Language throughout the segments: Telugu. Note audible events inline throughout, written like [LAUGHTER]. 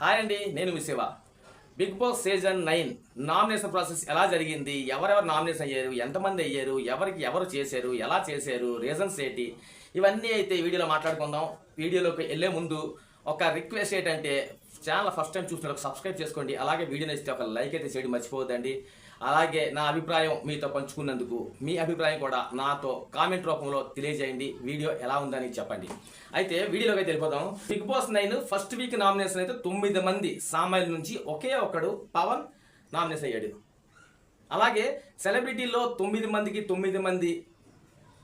హాయ్ అండి నేను మీ Shiva. Bigg Boss season nine nomination process ఎలా జరిగింది? ఎవరెవరు నామినేషన్ అయ్యారు? ఎంతమంది అయ్యారు? ఎవరికి ఎవరు చేశారు? ఎలా చేశారు? రీజన్స్ ఏంటి? ఇవన్నీ అయితే వీడియోలో మాట్లాడుకుందాం. వీడియోలోకి వెళ్ళే ముందు ఒక రిక్వెస్ట్ ఏంటంటే ఛానల్ ఫస్ట్ టైం చూసినప్పుడు సబ్స్క్రైబ్ చేసుకోండి. అలాగే వీడియో నచ్చితే ఒక లైక్ అయితే చేయడం మర్చిపోవద్దండి. అలాగే నా అభిప్రాయం మీతో పంచుకున్నందుకు మీ అభిప్రాయం కూడా నాతో కామెంట్ రూపంలో తెలియజేయండి. వీడియో ఎలా ఉందని చెప్పండి. అయితే వీడియోలోకి అయితే వెళ్ళిపోదాం. Bigg Boss nine first week nomination అయితే తొమ్మిది మంది సామాన్యుల నుంచి ఒకే ఒకడు పవన్ నామినేషన్ అయ్యాడు. అలాగే సెలబ్రిటీల్లో తొమ్మిది మందికి తొమ్మిది మంది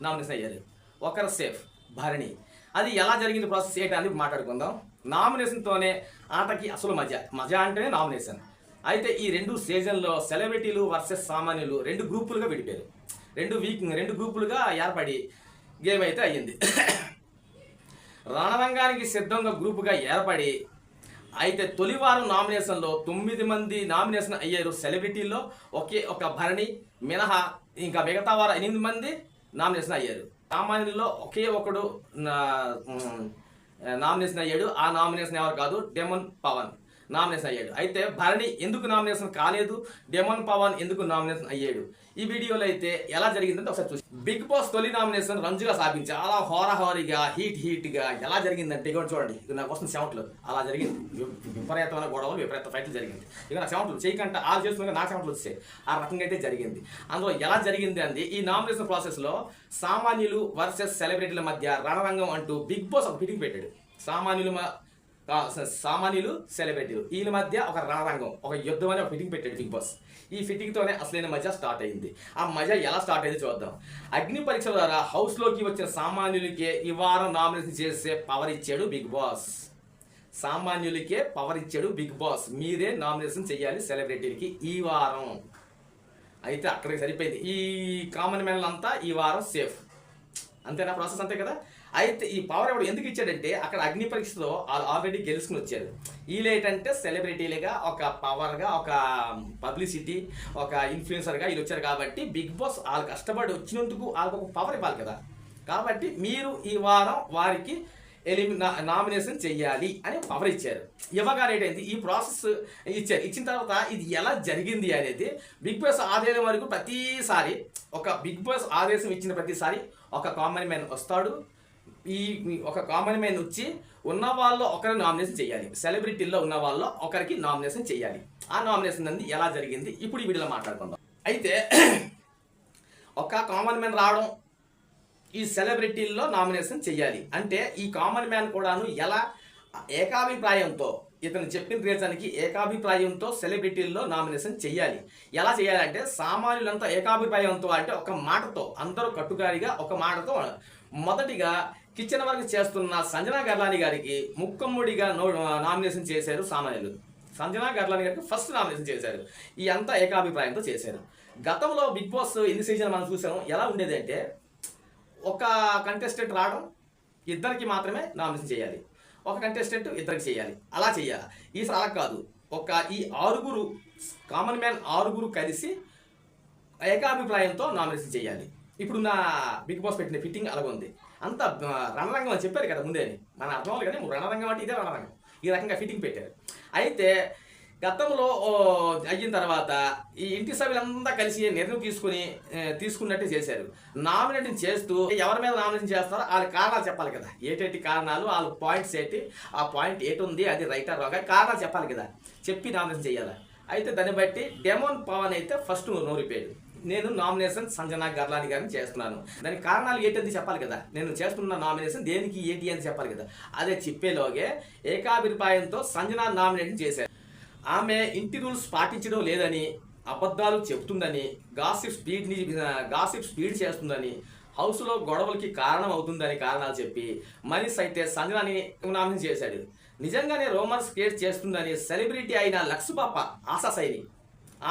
నామినేషన్ అయ్యారు. ఒకరు సేఫ్ భరణి. అది ఎలా జరిగింది ప్రాసెస్ ఏంటి అని మాట్లాడుకుందాం. నామినేషన్తోనే ఆటకి అసలు మజా మజా అంటేనే నామినేషన్. అయితే ఈ రెండు సీజన్లో సెలబ్రిటీలు వర్సెస్ సామాన్యులు రెండు గ్రూపులుగా విడిపోయారు రెండు వీక్ రెండు గ్రూపులుగా ఏర్పడి గేమ్ అయితే అయ్యింది. రణరంగానికి సిద్ధంగా గ్రూపుగా ఏర్పడి అయితే తొలి వారం నామినేషన్లో తొమ్మిది మంది నామినేషన్ అయ్యారు సెలబ్రిటీల్లో. ఒకే ఒక భరణి మినహా ఇంకా మిగతా వారు ఎనిమిది మంది నామినేషన్ అయ్యారు. సామాన్యుల్లో ఒకే ఒకడు నామినేషన్ అయ్యాడు ఆ నామినేషన్ ఎవరు కాదు? డెమన్ పవన్. నామినేషన్ అయ్యాడు. అయితే భరణి ఎందుకు నామినేషన్ కాలేదు? డెమన్ పవన్ ఎందుకు నామినేషన్ అయ్యాడు? ఈ వీడియోలో అయితే ఎలా జరిగిందంటే ఒకసారి చూసి బిగ్ బాస్ తొలి నామినేషన్ రంజుగా సాగింది చాలా హోరాహోరీగా హీట్ హీట్గా ఎలా జరిగిందంటే ఇక చూడండి. ఇక నాకు వస్తుంది సెవెంట్లు అలా జరిగింది. విపరీతమైన గొడవలు విపరీత ఫైట్లు జరిగింది. ఇక నా సెవెంట్లు చేయకంటే ఆ చేస్తున్నా నా సెవెంట్లు వచ్చాయి ఆ రకంగా అయితే జరిగింది. అందులో ఎలా జరిగింది అంది ఈ నామినేషన్ ప్రాసెస్లో సామాన్యులు వర్సెస్ సెలబ్రిటీల మధ్య రణరంగం అంటూ బిగ్ బాస్ ఒక ఫిటింగ్ పెట్టాడు. సామాన్యులు సామాన్యులు సెలబ్రిటీలు. వీళ్ళ మధ్య ఒక రారంగం ఒక యుద్ధం అనే ఒక ఫిట్టింగ్ పెట్టాడు బిగ్ బాస్. ఈ ఫిట్టింగ్తోనే అసలైన మజా స్టార్ట్ అయింది. ఆ మజా ఎలా స్టార్ట్ అయింది చూద్దాం. అగ్ని పరీక్ష ద్వారా హౌస్లోకి వచ్చిన సామాన్యులకే ఈ వారం నామినేషన్ చేసే పవర్ ఇచ్చాడు బిగ్ బాస్. సామాన్యులకే పవర్ ఇచ్చాడు బిగ్ బాస్. మీరే నామినేషన్ చేయాలి సెలబ్రిటీలకి ఈ వారం. అయితే అక్కడికి సరిపోయింది. ఈ కామన్ మెన్లంతా ఈ వారం సేఫ్. అంతేనా? ప్రాసెస్ అంతే కదా? అయితే ఈ పవర్ ఎవడు ఎందుకు ఇచ్చాడంటే అక్కడ అగ్ని పరీక్షలో వాళ్ళు ఆల్రెడీ గెలుచుకుని వచ్చారు వీళ్ళేటంటే సెలబ్రిటీలుగా ఒక పవర్గా ఒక పబ్లిసిటీ ఒక ఇన్ఫ్లుయెన్సర్గా వీళ్ళు వచ్చారు కాబట్టి బిగ్ బాస్ వాళ్ళు కష్టపడి వచ్చినందుకు వాళ్ళకి ఒక పవర్ ఇవ్వాలి కదా. కాబట్టి మీరు ఈ వారం వారికి ఎలిమి నామినేషన్ చేయాలి అని పవర్ ఇచ్చారు. ఇవ్వగానే ఏంటంటే ఈ ప్రాసెస్ ఇచ్చారు. ఇచ్చిన తర్వాత ఇది ఎలా జరిగింది అనేది బిగ్ బాస్ ఆదేశం వరకు ప్రతిసారి ఒక బిగ్ బాస్ ఆదేశం ఇచ్చిన ప్రతిసారి ఒక కామన్ మ్యాన్ వస్తాడు. ఈ ఒక కామన్ మ్యాన్ వచ్చి ఉన్న వాళ్ళు ఒకరిని నామినేషన్ చేయాలి. సెలబ్రిటీల్లో ఉన్న వాళ్ళు ఒకరికి నామినేషన్ చేయాలి. ఆ నామినేషన్ అనేది ఎలా జరిగింది? ఇప్పుడు ఈ వీడియోలో మాట్లాడుకుందాం. అయితే [CLEARS THROAT] ఒక కామన్ మ్యాన్ రావడం ఈ సెలబ్రిటీల్లో నామినేషన్ చేయాలి. అంటే ఈ కామన్ మ్యాన్ కూడాను ఎలా ఏకాభిప్రాయంతో ఇతను చెప్పిన రీజన్కి ఏకాభిప్రాయంతో సెలబ్రిటీల్లో నామినేషన్ చేయాలి. ఎలా చేయాలంటే సామాన్యులంతా ఏకాభిప్రాయంతో అంటే ఒక మాటతో అందరూ కట్టుగారిగా ఒక మాటతో మొదటిగా కిచెన్ వర్క్ చేస్తున్న సంజనా గర్లాని గారికి ముక్కమ్ముడిగా నామినేషన్ చేశారు సామాన్యులు. సంజనా గర్లాని గారికి ఫస్ట్ నామినేషన్ చేశారు. ఈ అంతా ఏకాభిప్రాయంతో చేశారు. గతంలో బిగ్ బాస్ ఎన్ని సీజన్ మనం చూసాము. ఎలా ఉండేది అంటే ఒక కంటెస్టెంట్ రావడం ఇద్దరికి మాత్రమే నామినేషన్ చేయాలి. ఒక కంటెస్టెంట్ ఇద్దరికి చేయాలి. అలా చేయాలి. ఈసారి అలా కాదు. ఒక ఈ ఆరుగురు కామన్ మ్యాన్ ఆరుగురు కలిసి ఏకాభిప్రాయంతో నామినేషన్ చేయాలి. ఇప్పుడు నా బిగ్ బాస్ పెట్టిన ఫిట్టింగ్ అలాగ ఉంది అంత రణరంగం అని చెప్పారు కదా ముందే మన అర్థం కానీ రణరంగం అంటే ఇదే రణరంగం. ఈ రకంగా ఫిట్టింగ్ పెట్టారు. అయితే గతంలో అయిన తర్వాత ఈ ఇంటి సభ్యులంతా కలిసి నిర్ణయం తీసుకుని తీసుకున్నట్టు చేశారు. నామినేషన్ చేస్తూ ఎవరి మీద నామినేషన్ చేస్తారో వాళ్ళ కారణాలు చెప్పాలి కదా. ఏటేటి కారణాలు వాళ్ళ పాయింట్స్ ఏంటి ఆ పాయింట్ ఏటి ఉంది అది రైటర్ రాగా కారణాలు చెప్పాలి కదా. చెప్పి నామినేషన్ చేయాలి? అయితే దాన్ని బట్టి డెమోన్ పవన్ అయితే ఫస్ట్ నోరిపోయాడు నేను నామినేషన్ సంజనా గర్లాని గారిని చేస్తున్నాను. దానికి కారణాలు ఏంటది చెప్పాలి కదా. నేను చేస్తున్న నామినేషన్ దేనికి ఏంటి అని చెప్పాలి కదా. అదే చెప్పేలోగే ఏకాభిప్రాయంతో సంజనా నామినేషన్ చేశారు. ఆమె ఇంటి రూల్స్ పాటించడం లేదని అబద్ధాలు చెప్తుందని గాసిప్ స్పీడ్ని గాసిప్ స్పీడ్ చేస్తుందని హౌస్లో గొడవలకి కారణం అవుతుందని కారణాలు చెప్పి మనీష్ అయితే సంజనాని నామినేషన్ చేశాడు. నిజంగానే రోమన్స్ క్రియేట్ చేస్తుందని సెలబ్రిటీ అయిన లక్స్ ఆశా సైని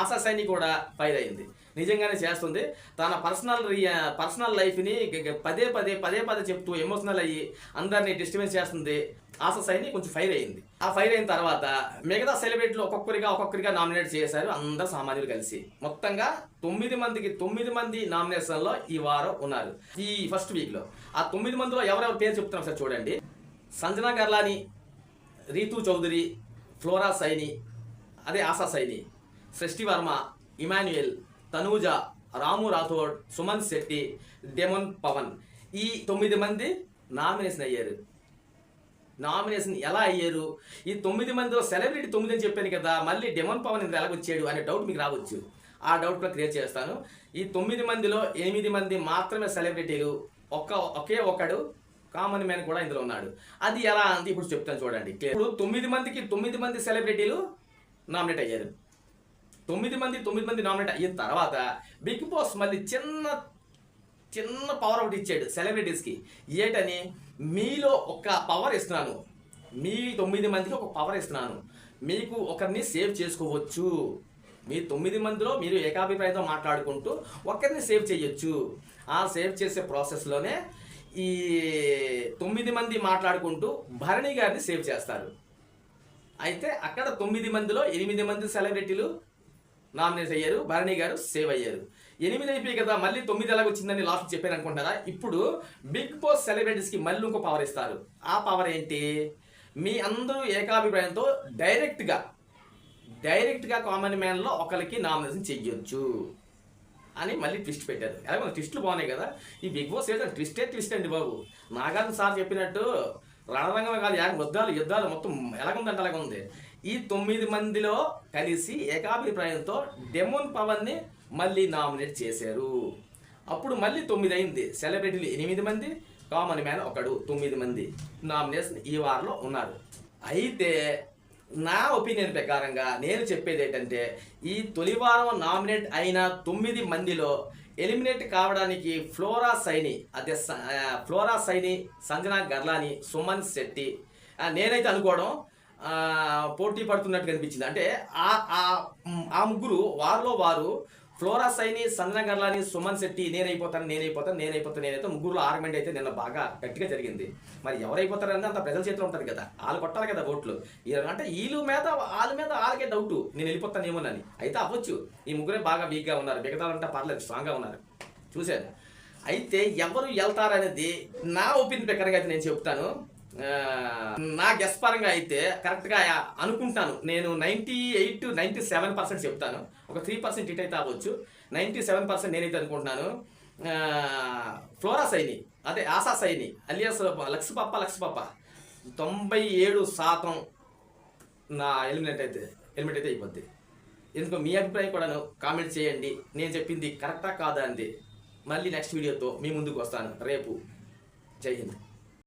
ఆశా సైని కూడా ఫైర్ అయింది. నిజంగానే చేస్తుంది. తన పర్సనల్ పర్సనల్ లైఫ్ని పదే పదే పదే పదే చెప్తూ ఎమోషనల్ అయ్యి అందరినీ డిస్టర్బెన్స్ చేస్తుంది. ఆశా సైని కొంచెం ఫైర్ అయింది ఆ ఫైర్ అయిన తర్వాత మిగతా సెలబ్రిటీలు ఒక్కొక్కరిగా ఒక్కొక్కరిగా నామినేట్ చేశారు అందరు సామాన్యులు కలిసి. మొత్తంగా తొమ్మిది మందికి తొమ్మిది మంది నామినేషన్లో ఈ వారం ఉన్నారు. ఈ ఫస్ట్ వీక్లో ఆ తొమ్మిది మందిలో ఎవరెవరు పేరు చెప్తున్నారు సార్ చూడండి. సంజనా గర్లాని రీతు చౌదరి ఫ్లోరా సైని అదే ఆశా సైని సృష్టి వర్మ ఇమాన్యుయల్ తనూజ రాము రాథోడ్ సుమన్ శెట్టి డెమన్ పవన్. ఈ తొమ్మిది మంది నామినేషన్ అయ్యారు. నామినేషన్ ఎలా అయ్యారు? ఈ తొమ్మిది మందిలో సెలబ్రిటీ తొమ్మిది అని చెప్పాను కదా మళ్ళీ డెమన్ పవన్ ఇంత ఎలాగొచ్చాడు అనే డౌట్ మీకు రావచ్చు. ఆ డౌట్ కూడా క్రియేట్ చేస్తాను. ఈ తొమ్మిది మందిలో ఎనిమిది మంది మాత్రమే సెలబ్రిటీలు ఒక్క ఒకే ఒకడు కామన్ మ్యాన్ కూడా ఇందులో ఉన్నాడు. అది ఎలా అంది ఇప్పుడు చెప్తాను చూడండి. ఇప్పుడు తొమ్మిది మందికి తొమ్మిది మంది సెలబ్రిటీలు నామినేట్ అయ్యారు. తొమ్మిది మంది తొమ్మిది మంది నామినేట్ అయిన తర్వాత బిగ్ బాస్ మళ్ళీ చిన్న చిన్న పవర్ ఒకటి ఇచ్చాడు సెలబ్రిటీస్కి ఏటని? మీలో ఒక పవర్ ఇస్తున్నాను. మీ తొమ్మిది మందికి ఒక పవర్ ఇస్తున్నాను. మీకు ఒకరిని సేవ్ చేసుకోవచ్చు. మీ తొమ్మిది మందిలో మీరు ఏకాభిప్రాయంతో మాట్లాడుకుంటూ ఒకరిని సేవ్ చేయొచ్చు. ఆ సేవ్ చేసే ప్రాసెస్లోనే ఈ తొమ్మిది మంది మాట్లాడుకుంటూ భరణి గారిని సేవ్ చేస్తారు. అయితే అక్కడ తొమ్మిది మందిలో ఎనిమిది మంది సెలబ్రిటీలు నామినేట్ అయ్యారు భరణి గారు సేవ్ అయ్యారు. ఎనిమిది అయిపోయి కదా మళ్ళీ తొమ్మిది ఎలాగ వచ్చిందని లాస్ట్ చెప్పాను అనుకుంటారా? ఇప్పుడు బిగ్ బాస్ సెలబ్రిటీస్కి మళ్ళీ ఇంకో పవర్ ఇస్తారు. ఆ పవర్ ఏంటి? మీ అందరూ ఏకాభిప్రాయంతో డైరెక్ట్గా డైరెక్ట్గా కామన్ మ్యాన్లో ఒకరికి నామినేషన్ చెయ్యొచ్చు అని మళ్ళీ ట్విస్ట్ పెట్టారు. ఎలాగో ట్విస్ట్లు బాగున్నాయి కదా. ఈ బిగ్ బాస్ ఏదో ట్విస్టే ట్విస్ట్ అండి బాబు. నాగార్జున సార్ చెప్పినట్టు రణరంగం కాదు యాగ యుద్ధాలు యుద్ధాలు మొత్తం ఎలాగుందంటే అలాగ ఉంది ఈ తొమ్మిది మందిలో కలిసి ఏకాభిప్రాయంతో డెమోన్ పవన్ని మళ్ళీ నామినేట్ చేశారు. అప్పుడు మళ్ళీ తొమ్మిది అయింది. సెలబ్రిటీలు ఎనిమిది మంది కామన్ మ్యాన్ ఒకడు తొమ్మిది మంది నామినేషన్ ఈ వారంలో ఉన్నారు. అయితే నా ఒపీనియన్ ప్రకారంగా నేను చెప్పేది ఏంటంటే ఈ తొలి వారం నామినేట్ అయిన తొమ్మిది మందిలో ఎలిమినేట్ కావడానికి ఫ్లోరా సైని అదే ఫ్లోరా సైని సంజనా గర్లాని సుమన్ శెట్టి నేనైతే అనుకోవడం పోటీ పడుతున్నట్టు కనిపించింది. అంటే ఆ ఆ- ముగ్గురు వారిలో వారు ఫ్లోరా సైని సంజన గర్లాని సుమన్ శెట్టి నేనైపోతాను నేనైపోతాను నేనైపోతాను నేనైతే ముగ్గురులో ఆర్గ్యుమెంట్ అయితే నిన్న బాగా గట్టిగా జరిగింది. మరి ఎవరైపోతారని అంత ప్రజల చేతిలో ఉంటుంది కదా వాళ్ళు కొట్టాలి కదా ఓట్లు. ఈ- అంటే వీళ్ళు మీద వాళ్ళ మీద వాళ్ళకే డౌట్ నేను వెళ్ళిపోతానేమోనని. అయితే అవ్వచ్చు. ఈ ముగ్గురే బాగా వీక్గా ఉన్నారు. మిగతాలంటే పర్లేదు స్ట్రాంగ్గా ఉన్నారు. చూశాను. అయితే ఎవరు వెళ్తారనేది నా ఒపీనియన్ ప్రకారంగా అయితే నేను చెప్తాను. నా గెస్ పరంగా అయితే కరెక్ట్గా అనుకుంటాను. నేను ninety eight ninety seven percent చెప్తాను. ఒక త్రీ పర్సెంట్ ఇట్ అయితే అవ్వచ్చు. నైంటీ సెవెన్ పర్సెంట్ నేనైతే అనుకుంటున్నాను. ఫ్లోరా సైని అదే Asha Saini alias Lux papa Lux papa తొంభై ఏడు శాతం నా ఎలిమినేట్ అయితే ఎలిమినేట్ అయితే అయిపోద్ది. ఎందుకో మీ అభిప్రాయం కూడాను కామెంట్ చేయండి. నేను చెప్పింది కరెక్టా కాదా అంది. మళ్ళీ నెక్స్ట్ వీడియోతో మీ ముందుకు వస్తాను. రేపు. జై హింద్.